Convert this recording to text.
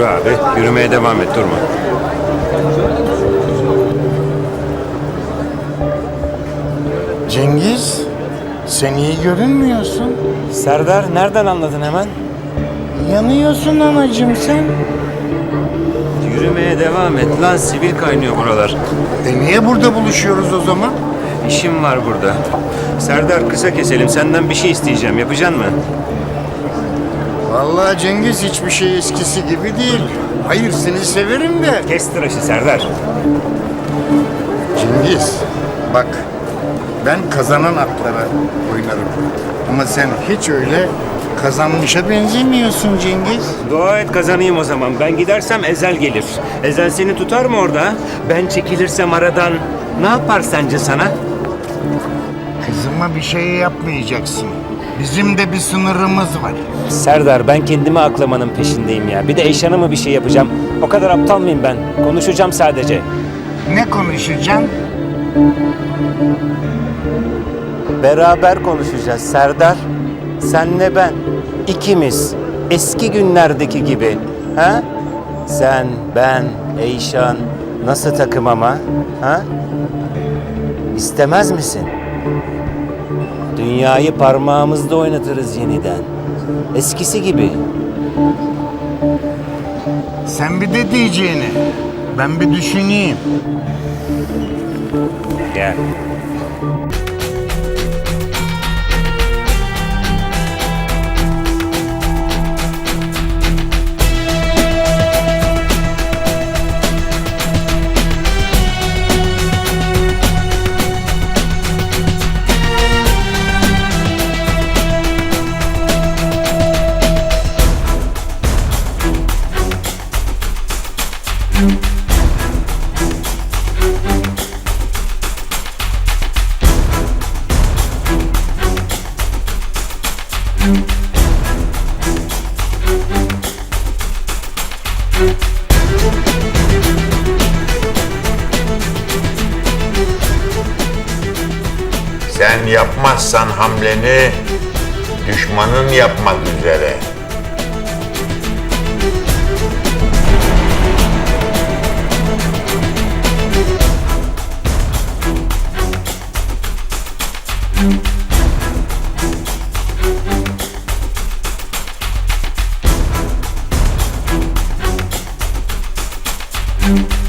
Yürü abi. Yürümeye devam et. Durma. Cengiz, sen iyi görünmüyorsun. Serdar nereden anladın hemen? Yanıyorsun anacığım sen. Yürümeye devam et. Lan sivil kaynıyor buralar. E niye burada buluşuyoruz o zaman? İşim var burada. Serdar kısa keselim. Senden bir şey isteyeceğim. Yapacaksın mı? Vallahi Cengiz hiçbir şey eskisi gibi değil. Hayır seni severim de. Kes tıraşı Serdar. Cengiz, bak ben kazanan atlara oynarım. Ama sen hiç öyle kazanmışa benzemiyorsun Cengiz. Dua et kazanayım o zaman. Ben gidersem Ezel gelir. Ezel seni tutar mı orada? Ben çekilirsem aradan ne yapar sence sana? Kızıma bir şey yapmayacaksın. Bizim de bir sınırımız var. Serdar ben kendimi aklamanın peşindeyim ya. Bir de Eyşan'a mı bir şey yapacağım? O kadar aptal mıyım ben? Konuşacağım sadece. Ne konuşacaksın? Beraber konuşacağız Serdar. Senle ben. ikimiz. Eski günlerdeki gibi. Ha? Sen, ben, Eyşan. Nasıl takım ama? Ha? İstemez misin? Dünyayı parmağımızda oynatırız yeniden. Eskisi gibi. Sen bir de diyeceğini. Ben bir düşüneyim. Gel. Sen yapmazsan hamleni düşmanın yapmak üzere. thank you